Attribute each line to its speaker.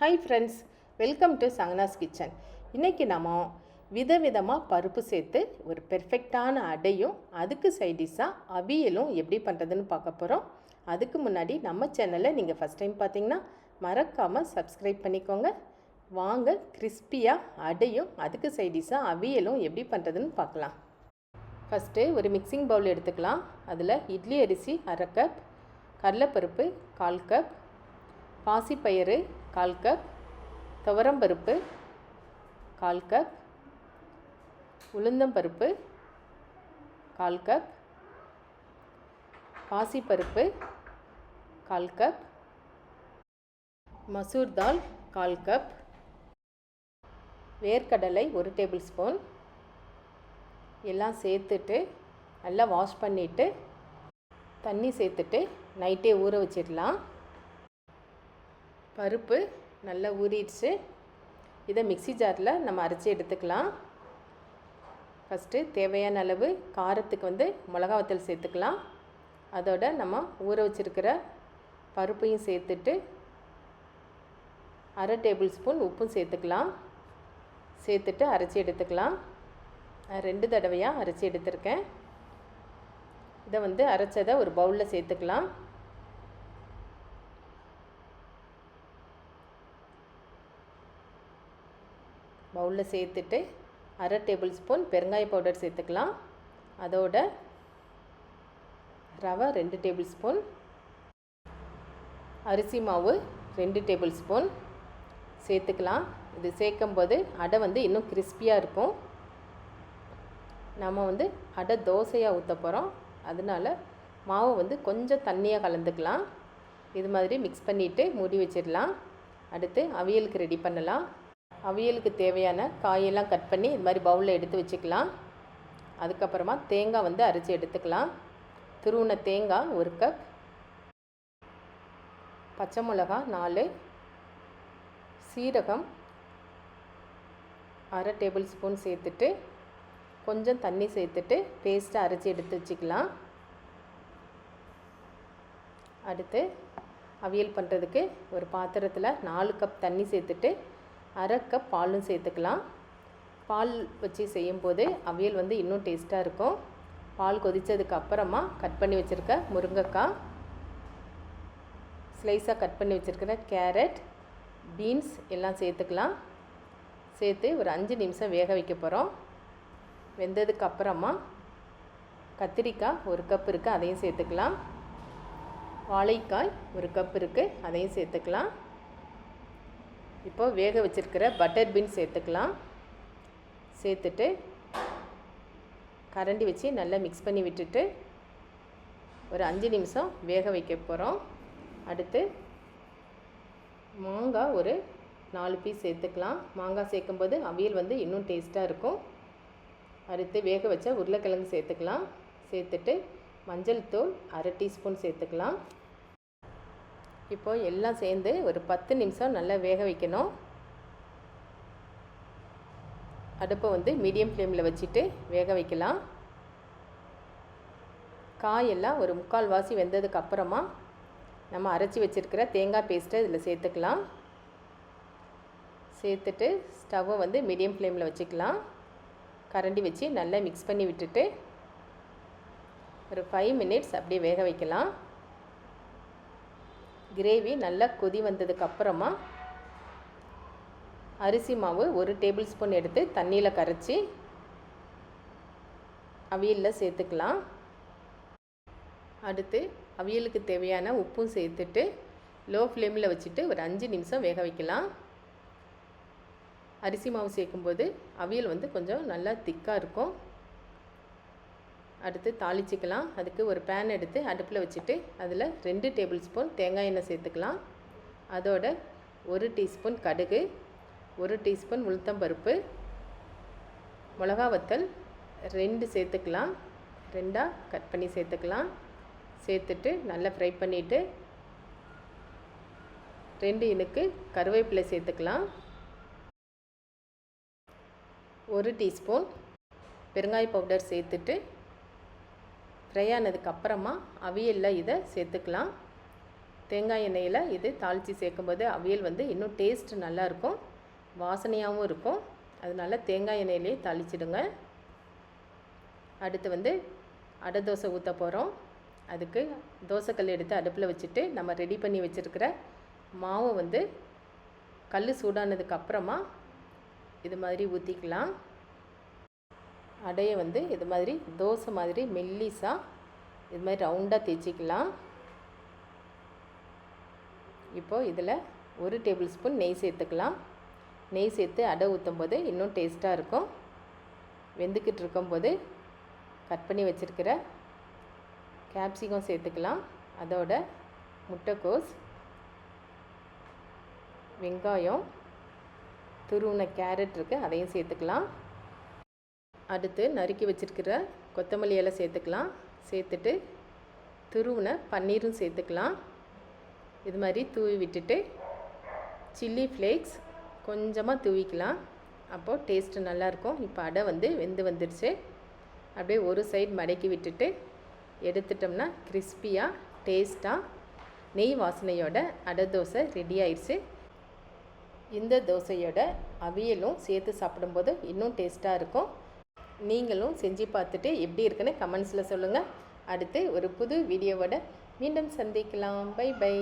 Speaker 1: Hi friends welcome to Sanganas kitchen இன்றைக்கி நம்ம விதவிதமாக பருப்பு சேர்த்து ஒரு பெர்ஃபெக்டான அடையும். அதுக்கு சைடிஷாக அவியலும் எப்படி பண்ணுறதுன்னு பார்க்க போகிறோம் அதுக்கு முன்னாடி நம்ம சேனலை நீங்கள் ஃபஸ்ட் டைம் பார்த்தீங்கன்னா மறக்காமல் சப்ஸ்கிரைப் பண்ணிக்கோங்க. வாங்க கிறிஸ்பியாக அடையும். அதுக்கு சைடிஷாக அவியலும் எப்படி பண்ணுறதுன்னு பார்க்கலாம். ஃபஸ்ட்டு ஒரு மிக்சிங் பவுல் எடுத்துக்கலாம். அதில் இட்லி அரிசி அரை கப் கடலைப்பருப்பு கால் கப் பாசிப்பயிறு கால் கப் துவரம்பருப்பு கால் கப் உளுந்தம்பருப்பு கால் கப் பாசிப்பருப்பு கால் கப் மசூர் தால் கால் கப் வேர்க்கடலை ஒரு டேபிள் ஸ்பூன் எல்லாம் சேர்த்துட்டு நல்லா வாஷ் பண்ணிவிட்டு தண்ணி சேர்த்துட்டு நைட்டே ஊற வச்சிடலாம். பருப்பு நல்லா ஊறிடுச்சு. இதை மிக்சி ஜாரில் நம்ம அரைச்சி எடுத்துக்கலாம். ஃபஸ்ட்டு தேவையான அளவு காரத்துக்கு வந்து மிளகா வத்தல் சேர்த்துக்கலாம். அதோட நம்ம ஊற வச்சுருக்கிற பருப்பையும் சேர்த்துட்டு அரை டேபிள் ஸ்பூன் உப்பும் சேர்த்துக்கலாம். சேர்த்துட்டு அரைச்சி எடுத்துக்கலாம். ரெண்டு தடவையாக அரைச்சி எடுத்திருக்கேன். இதை வந்து அரைச்சதை ஒரு பவுலில் சேர்த்துக்கலாம். பவுலில் சேர்த்துட்டு அரை டேபிள் ஸ்பூன் பெருங்காய பவுடர் சேர்த்துக்கலாம். அதோட ரவை ரெண்டு டேபிள் ஸ்பூன் அரிசி மாவு ரெண்டு டேபிள் ஸ்பூன் சேர்த்துக்கலாம். இது சேர்க்கும்போது அடை வந்து இன்னும் கிறிஸ்பியாக இருக்கும். நம்ம வந்து அடை தோசையாக ஊற்ற போகிறோம் அதனால் மாவு வந்து கொஞ்சம் தண்ணியாக கலந்துக்கலாம். இது மாதிரி மிக்ஸ் பண்ணிவிட்டு மூடி வச்சிடலாம். அடுத்து அவியலுக்கு ரெடி பண்ணலாம். அவியலுக்கு தேவையான காயெல்லாம் கட் பண்ணி இது மாதிரி பவுலில் எடுத்து வச்சுக்கலாம். அதுக்கப்புறமா தேங்காய் வந்து அரைச்சி எடுத்துக்கலாம். திருவுண தேங்காய் ஒரு கப் பச்சை மிளகா நாலு. சீரகம் அரை டேபிள் ஸ்பூன் சேர்த்துட்டு கொஞ்சம் தண்ணி சேர்த்துட்டு பேஸ்ட்டை அரைச்சி எடுத்து வச்சுக்கலாம். அடுத்து அவியல் பண்ணுறதுக்கு ஒரு பாத்திரத்தில் நாலு கப் தண்ணி சேர்த்துட்டு அரை கப் பாலும் சேர்த்துக்கலாம். பால் வச்சு செய்யும்போது அவியல் வந்து இன்னும் டேஸ்ட்டாக இருக்கும். பால் கொதித்ததுக்கு அப்புறமா கட் பண்ணி வச்சுருக்க முருங்கைக்காய் ஸ்லைஸாக கட் பண்ணி வச்சுருக்கிற கேரட் பீன்ஸ் எல்லாம் சேர்த்துக்கலாம். சேர்த்து ஒரு அஞ்சு நிமிஷம் வேக வைக்க போகிறோம் வெந்ததுக்கு அப்புறமா கத்திரிக்காய் ஒரு கப் இருக்குது அதையும் சேர்த்துக்கலாம். வாழைக்காய் ஒரு கப் இருக்குது அதையும் சேர்த்துக்கலாம். இப்போ வேக வச்சுருக்கிற பட்டர் பீன் சேர்த்துக்கலாம். சேர்த்துட்டு கரண்டி வச்சு நல்லா மிக்ஸ் பண்ணி விட்டுட்டு ஒரு அஞ்சு நிமிஷம் வேக வைக்க போகிறோம் அடுத்து மாங்காய் ஒரு நாலு பீஸ் சேர்த்துக்கலாம். மாங்காய் சேர்க்கும்போது அவியல் வந்து இன்னும் டேஸ்ட்டாக இருக்கும். அடுத்து வேக வச்ச உருளைக்கிழங்கு சேர்த்துக்கலாம். சேர்த்துட்டு மஞ்சள் தூள் அரை டீஸ்பூன் சேர்த்துக்கலாம். இப்போ எல்லாம் சேர்ந்து ஒரு பத்து நிமிஷம் நல்லா வேக வைக்கணும். அடுப்பை வந்து மீடியம் ஃப்ளேமில் வச்சுட்டு வேக வைக்கலாம். காயெல்லாம் ஒரு முக்கால் வாசி வெந்ததுக்கு அப்புறமா நம்ம அரைச்சி வச்சுருக்கிற தேங்காய் பேஸ்ட்டை இதில் சேர்த்துக்கலாம். சேர்த்துட்டு ஸ்டவ்வை வந்து மீடியம் ஃப்ளேமில் வச்சுக்கலாம். கரண்டி வச்சு நல்லா மிக்ஸ் பண்ணி விட்டுட்டு ஒரு ஃபைவ் மினிட்ஸ் அப்படியே வேக வைக்கலாம். கிரேவி நல்லா கொதி வந்ததுக்கு அப்புறமா அரிசி மாவு ஒரு டேபிள் ஸ்பூன் எடுத்து தண்ணியில் கரைச்சி அவியலில் சேர்த்துக்கலாம். அடுத்து அவியலுக்கு தேவையான உப்பும் சேர்த்துட்டு லோ ஃப்ளேமில் வச்சுட்டு ஒரு அஞ்சு நிமிஷம் வேக வைக்கலாம். அரிசி மாவு சேர்க்கும்போது அவியல் வந்து கொஞ்சம் நல்லா திக்காக இருக்கும். அடுத்து தாளிச்சிக்கலாம். அதுக்கு ஒரு பேன் எடுத்து அடுப்பில் வச்சுட்டு அதில் ரெண்டு டேபிள் ஸ்பூன் தேங்காய் எண்ணெய் சேர்த்துக்கலாம். அதோட ஒரு டீஸ்பூன் கடுகு ஒரு டீஸ்பூன் உளுத்தம்பருப்பு மிளகா வத்தல் ரெண்டு சேர்த்துக்கலாம். ரெண்டாக கட் பண்ணி சேர்த்துக்கலாம். சேர்த்துட்டு நல்லா ஃப்ரை பண்ணிவிட்டு ரெண்டு இனுக்கு கருவேப்பிலை சேர்த்துக்கலாம். ஒரு டீஸ்பூன் பெருங்காய பவுடர் சேர்த்துட்டு ஃப்ரை ஆனதுக்கப்புறமா அவியலில் இதை சேர்த்துக்கலாம். தேங்காய் எண்ணெயில் இது தாளித்து சேர்க்கும்போது அவியல் வந்து இன்னும் டேஸ்ட் நல்லாயிருக்கும். வாசனையாகவும் இருக்கும். அதனால தேங்காய் எண்ணெயிலே தாளிச்சிடுங்க. அடுத்து வந்து அடை தோசை ஊற்ற போகிறோம் அதுக்கு தோசைக்கல் எடுத்து அடுப்பில் வச்சுட்டு நம்ம ரெடி பண்ணி வச்சுருக்கிற மாவு வந்து கல் சூடானதுக்கு அப்புறமா இது மாதிரி ஊற்றிக்கலாம் அடையை வந்து இது மாதிரி தோசை மாதிரி மெல்லிஸாக இது மாதிரி ரவுண்டாக தேய்ச்சிக்கலாம். இப்போது இதில் ஒரு டேபிள் ஸ்பூன் நெய் சேர்த்துக்கலாம். நெய் சேர்த்து அடை ஊற்றும் போது இன்னும் டேஸ்ட்டாக இருக்கும். வெந்துக்கிட்டு இருக்கும்போது கட் பண்ணி வச்சுருக்கிற கேப்சிகம் சேர்த்துக்கலாம். அதோட முட்டைக்கோஸ் வெங்காயம் துருவின கேரட் இருக்குது அதையும் சேர்த்துக்கலாம். அடுத்து நறுக்கி வச்சுருக்கிற கொத்தமல்லி இலை சேர்த்துக்கலாம். சேர்த்துட்டு துருவின பன்னீரும் சேர்த்துக்கலாம். இது மாதிரி தூவி விட்டுட்டு சில்லி ஃப்ளேக்ஸ் கொஞ்சமாக தூவிக்கலாம். அப்போது டேஸ்ட்டு நல்லாயிருக்கும் இப்போ அடை வந்து வெந்து வந்துடுச்சு அப்படியே ஒரு சைடு மடக்கி விட்டுட்டு எடுத்துட்டோம்னா கிறிஸ்பியாக டேஸ்ட்டாக நெய் வாசனையோட அடை தோசை ரெடி ஆயிடுச்சு இந்த தோசையோட அவியலும் சேர்த்து சாப்பிடும்போது இன்னும் டேஸ்ட்டாக இருக்கும். நீங்களும் செஞ்சு பார்த்துட்டு எப்படி இருக்குன்னு கமெண்ட்ஸில் சொல்லுங்கள் அடுத்து ஒரு புது வீடியோவோட மீண்டும் சந்திக்கலாம். By by